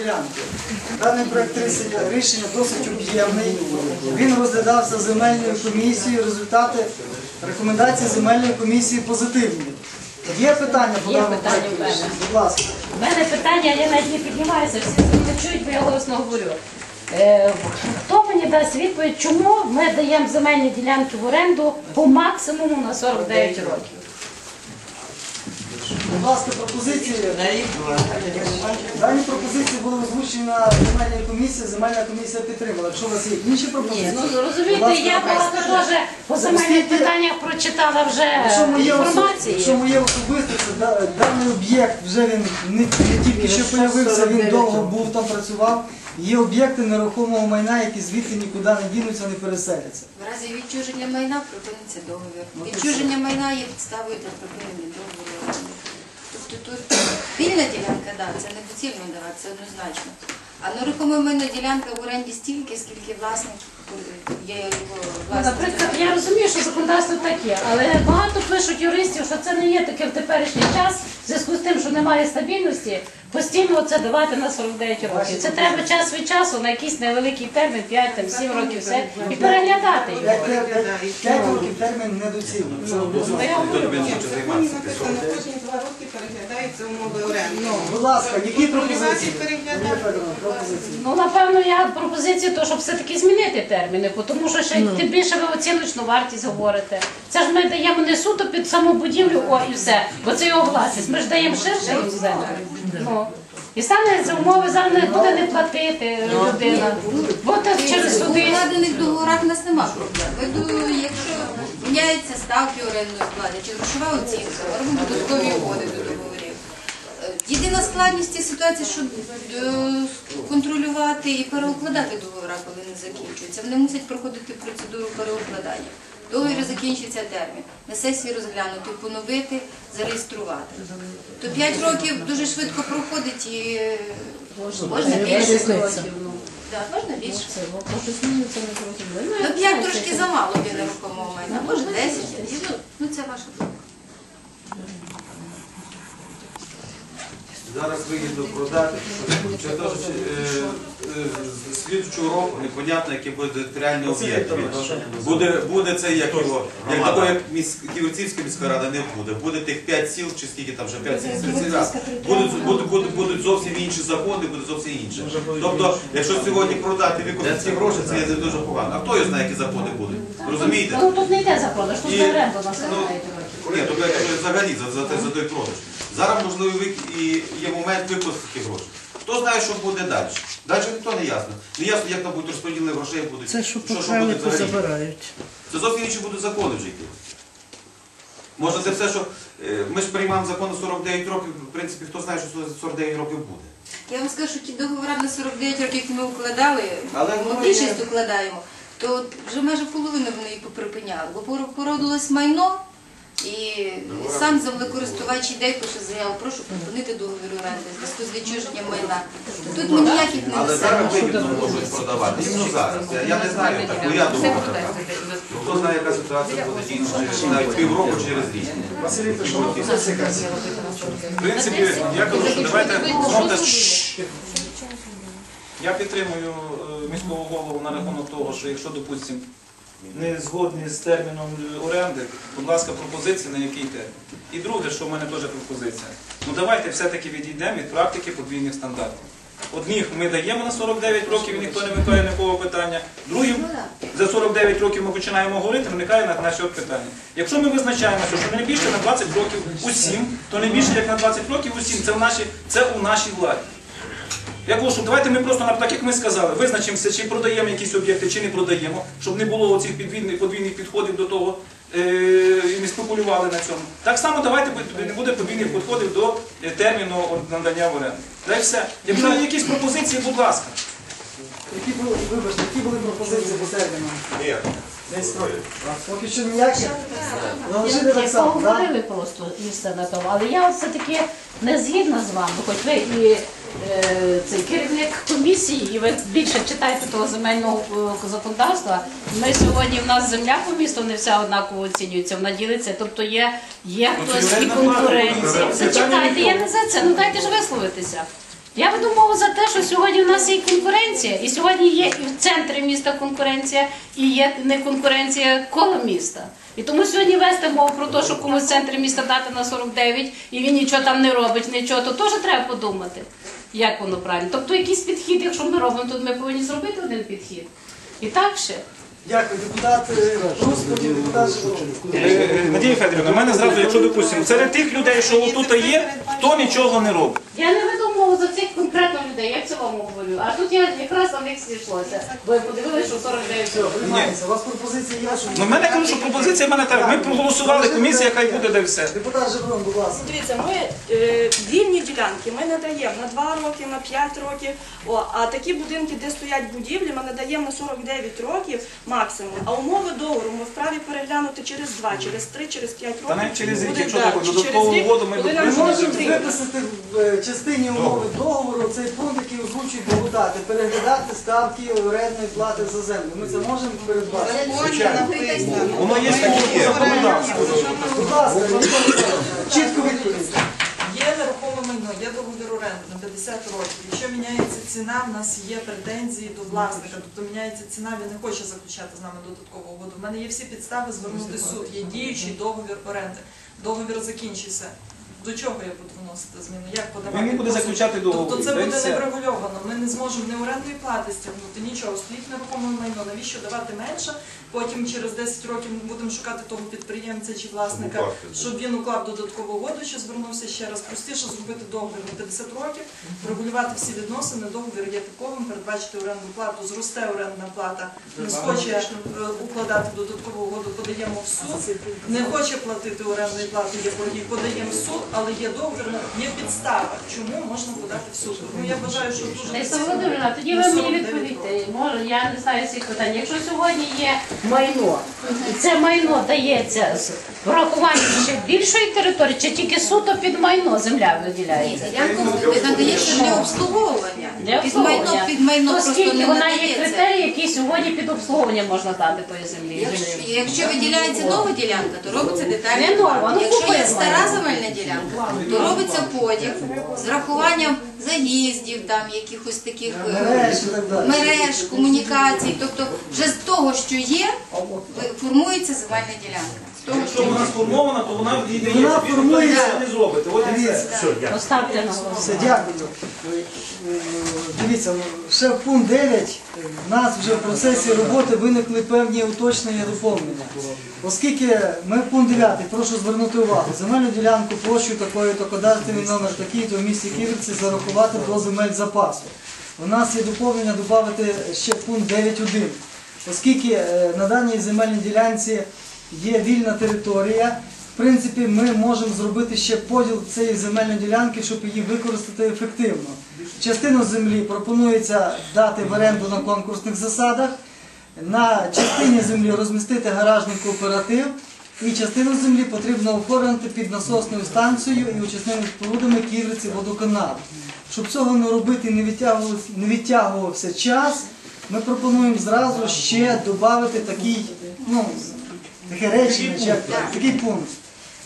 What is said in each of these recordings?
ділянки. Даний проект рішення- досить об'ємний. Він розглядався земельною комісією. Результати рекомендацій земельної комісії позитивні. Є питання по Є даному питання в мене. Будь ласка. У мене питання, я навіть не піднімаюся, всі не чують, бо я голосно говорю. Е, хто мені дасть відповідь, чому ми даємо земельні ділянки в оренду по максимуму на 49 років? Будь ласка, пропозиції. Дані пропозиції були озвучені на земельній комісії. Земельна комісія підтримала. Якщо у вас є інші пропозиції, Ну розумієте, я багато теж по земельних питаннях прочитала вже Якщо моє, осо- якщо моє особисте, це да- даний об'єкт вже він не, не тільки що появився, він довго був там працював. Є об'єкти нерухомого майна, які звідти нікуди не дінуться, не переселяться. В разі відчуження майна припиниться договір. Відчуження майна є підставою для припинення договору. оренди. Тобто вільна ділянка, да, це недоцільно давати, це однозначно. А нерухоме майно ділянка в оренді стільки, скільки власник е, є його Ну, власник. Наприклад, я розумію, що законодавство таке, але багато пишуть юристів, що це не є таке в теперішній час, в зв'язку з тим, що немає стабільності, постійно це давати на 49 років. Це треба час від часу на якийсь невеликий термін, 5 там, 7 років, все, і переглядати його. 5 років термін недоцільний. Це однозначно. Ну, переглядаються умови оренди. Будь ласка, які пропозиції? Юлія. Федоровна, пропозиції. Ну, напевно, я пропозицію, то, щоб все-таки змінити терміни, бо тому що ще тим більше ви оціночну вартість говорите. Це ж ми даємо не суто під саму будівлю, о і все, бо це його власність. Ми ж даємо ширше їм землю. Ну. І стане за умови зараз не буде не платити людина. Бо так через У суди. укладених договорах у нас нема проблем. Якщо міняються ставки орендної плати чи грошова оцінка, робимо додаткові угоди до договорів. Єдина складність цієї ситуації, що е, контролювати і переукладати договори, коли не закінчуються. Вони мусять проходити процедуру переукладання. Договір закінчиться термін. На сесії розглянути, поновити, зареєструвати. То 5 років дуже швидко проходить і е, можна більше. Да, можна більше. Ну, 5 трошки замало для нерухомого майна, може 10. Ну, Ну, це ваша думка. Зараз вигідно продати. Е, е, з слідчого року непонятно, який буде територіальний об'єкт. Буде, буде це як його, як такого, як Ківерцівська міська рада не буде. Буде тих 5 сіл, чи скільки там вже 5 сіл, 30 раз. Будуть, будуть, будуть, будуть зовсім інші закони, буде зовсім інше. Тобто, якщо сьогодні продати викупити ці гроші, це є дуже погано. А хто його знає, які закони будуть? Розумієте? Ну тут не йде за продаж, тут за оренду на ну, 49. Ні, тобто взагалі за, за, за той продаж. Зараз можливо і є момент виплати грошей. Хто знає, що буде далі? Далі ніхто не ясно. Не ясно, як там будуть розподіли грошей, будуть. Це що покрали, буде взагалі. Це зовсім інші будуть закони вже йти. Може це все, що е, ми ж приймаємо закон на 49 років, в принципі, хто знає, що 49 років буде. Я вам скажу, що ті договори на 49 років, які ми укладали, Але ми ну, більшість укладаємо, то вже майже половину вони їх поприпиняли, бо породилось майно, і сам землекористувач йде і пише заяву, прошу припинити договір оренди в зв'язку з відчуженням майна. Тут ми ніяких не Але зараз вигідно можуть продавати. Іменно зараз. Я, я не знаю, так, ну я думаю, так. Хто знає, яка ситуація буде через навіть півроку через рік. Василій Пешов. В принципі, я кажу, що давайте знов теж. Я підтримую е, міського голову на рахунок того, що якщо, допустимо, не згодні з терміном оренди, будь ласка, пропозиції на який термін. І друге, що в мене теж пропозиція. Ну давайте все-таки відійдемо від практики подвійних стандартів. Одних ми даємо на 49 років і ніхто не виникає ніякого питання. Другим за 49 років ми починаємо говорити, виникає на, на сьогодні питання. Якщо ми визначаємо, що не більше на 20 років усім, то не більше як на 20 років усім, це в нашій, це у нашій владі. Я кажу, що давайте ми просто, так як ми сказали, визначимося, чи продаємо якісь об'єкти, чи не продаємо, щоб не було оцих подвійних підходів до того е, і не спекулювали на цьому. Так само давайте не буде подвійних підходів до е, терміну надання в оренду. Та й все. Якщо є якісь пропозиції, будь ласка. Які були, вибачте, які були пропозиції по термінам? Ні. Поки що ніякі? Залишити так само, так? Поговорили просто і все на тому. Але я все-таки не згідна з вами, хоч ви і цей керівник комісії, і ви більше читаєте того земельного е, законодавства. Ми сьогодні в нас земля по місту не вся однаково оцінюється, вона ділиться. Тобто є, є Ну, хтось і конкуренція. Зачекайте, я не за це, ну дайте ж висловитися. Я веду мову за те, що сьогодні. нас є конкуренція, і сьогодні є і в центрі міста конкуренція, і є не конкуренція коло міста. І тому сьогодні вести мову про те, що комусь в центрі міста дати на 49, і він нічого там не робить, нічого, то теж треба подумати, як воно правильно. Тобто якийсь підхід, якщо ми робимо, то ми повинні зробити один підхід. І так ще. Дякую, депутат Рус, депутат Жидов. Надія Федорівна, в мене зразу, якщо допустимо, серед тих людей, що отут є, хто нічого не робить. Я не веду мову за цих конкретно я в цілому говорю. А тут я якраз на них зійшлося. Бо я подивилася, що 49 років. Приймається. У вас пропозиція є, що... Ну, в мене кажу, що пропозиція в мене так. Ми проголосували, комісія хай буде, де все. Депутат Жеброн, будь ласка. Дивіться, ми е, вільні ділянки ми надаємо на 2 роки, на 5 років. О, а такі будинки, де стоять будівлі, ми надаємо на 49 років максимум. А умови договору ми вправі переглянути через 2, через 3, через 5 років. Та навіть через рік, Буде, якщо да, таку через додаткову рік, угоду ми нам Ми можемо виписати в е, частині умови договору цей пункт, який озвучують депутати, переглядати ставки орендної плати за землю. Ми це можемо передбачити. Воно є таке законодавство. Будь ласка, чітко відповідь. Є нерухоме майно, є договір оренди на 50 років. Якщо міняється ціна, в нас є претензії до власника, тобто міняється ціна, він не хоче заключати з нами додаткову угоду. У мене є всі підстави звернути в суд. Є діючий договір оренди. Договір закінчився. До чого я буду вносити зміни? Як подавати? Він буде заключати договір, Тобто це буде все. не врегульовано. Ми не зможемо ні орендної плати стягнути, нічого. Стоїть нерухоме майно. Навіщо давати менше? Потім через 10 років ми будемо шукати того підприємця чи власника, щоб він уклав додаткову угоду, чи звернувся ще раз. Простіше зробити договір на 50 років, регулювати всі відносини. Договір є таковим, передбачити орендну плату, зросте орендна плата, не схоче е, укладати додаткову угоду, подаємо в суд. Не хоче платити орендної плати, є борги, подаємо в суд, але є договір, є підстава, чому можна подати в суд. Тому я вважаю, що дуже доцільно Володимирівна, тоді ви мені 49 відповідьте. Може, я не знаю всіх питань. Якщо сьогодні є майно, і це майно дається з врахуванням ще більшої території, чи тільки суто під майно земля Ні, виділяється? ділянку надається для обслуговування. Для Під майно, обслуговування. під майно То просто скільки не вона є надається. критерії, які сьогодні під обслуговування можна дати тої землі? Якщо, якщо виділяється нова ділянка, то робиться детальний Не нова, план. ну, Якщо є купили. стара земельна ділянка, то робиться поділ з рахуванням заїздів, там якихось таких е, Мереж комунікацій. Тобто вже з того, що є, ви- формується земельна ділянка. З того, Якщо вона сформована, то вона віддає. Вона формується. формується. не зробите. От і все. Дивіться. Поставте на Все, дякую. Дивіться, ну, ще в пункт 9 в нас вже в процесі роботи виникли певні уточнення доповнення. Оскільки ми в пункт 9, прошу звернути увагу, земельну ділянку площу такої, то кадастровий номер такий, то в місті Ківерці зарахувати до земель запасу. У нас є доповнення додати ще пункт 9.1. Оскільки е, на даній земельній ділянці є вільна територія, в принципі, ми можемо зробити ще поділ цієї земельної ділянки, щоб її використати ефективно. Частину землі пропонується дати в оренду на конкурсних засадах, на частині землі розмістити гаражний кооператив, і частину землі потрібно оформити під насосною станцією і очисними спорудами Ківерці водоканалу. Щоб цього не робити і не відтягувався час, ми пропонуємо зразу ще додати такий, ну, таке речення, такий пункт.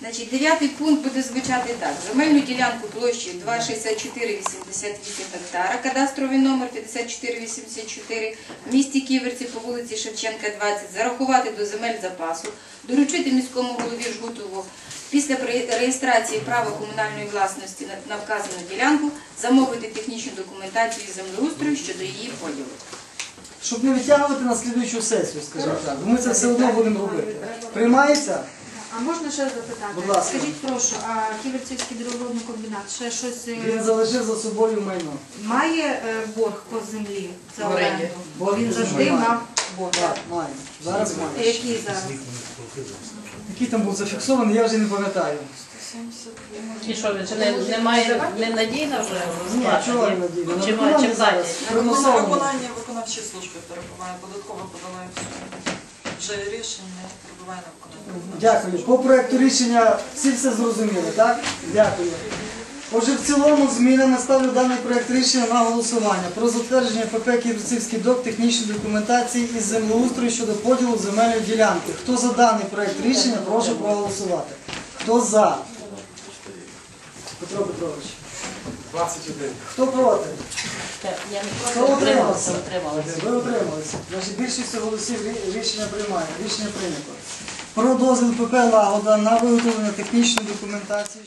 Значить, дев'ятий пункт буде звучати так. Земельну ділянку площею 26488 гектара, кадастровий номер 5484 в місті Ківерці по вулиці Шевченка, 20, зарахувати до земель запасу, доручити міському голові Жгутову після реєстрації права комунальної власності на- вказану ділянку замовити технічну документацію землеустрою щодо її поділу. Щоб не відтягувати на слідуючу сесію, скажімо так. Ми це все одно будемо робити. Приймається? А можна ще запитати? Будь ласка. Скажіть, прошу, а Ківерцівський деревообробний комбінат ще щось е, Він залишив за собою майно. має е, борг по землі за оренду? Бо він завжди має. мав борг. Так, має. Зараз Е, має. Який зараз? Який там був зафіксований, я вже не пам'ятаю. І що, він чи не, немає ненадійна вже? Ні, чого не надійно? Чи, На ма- чи виконання зараз. Виконання виконавчої служби перебуває, податково подала. Вже рішення перебуває на виконання. Дякую. По проекту рішення всі все зрозуміли, так? Дякую. Отже, в цілому змінами ставлю даний проект рішення на голосування про затвердження ПП Ківерцівський док технічної документації із землеустрою щодо поділу земельної ділянки. Хто за даний проект рішення, прошу проголосувати. Хто за? Петро Петрович. 21. Хто проти? Я не Хто утримався? утрималася. Ви утрималися. Значить, більшістю голосів рішення приймає. Рішення прийнято. Про дозвіл ПП Лагода на виготовлення технічної документації.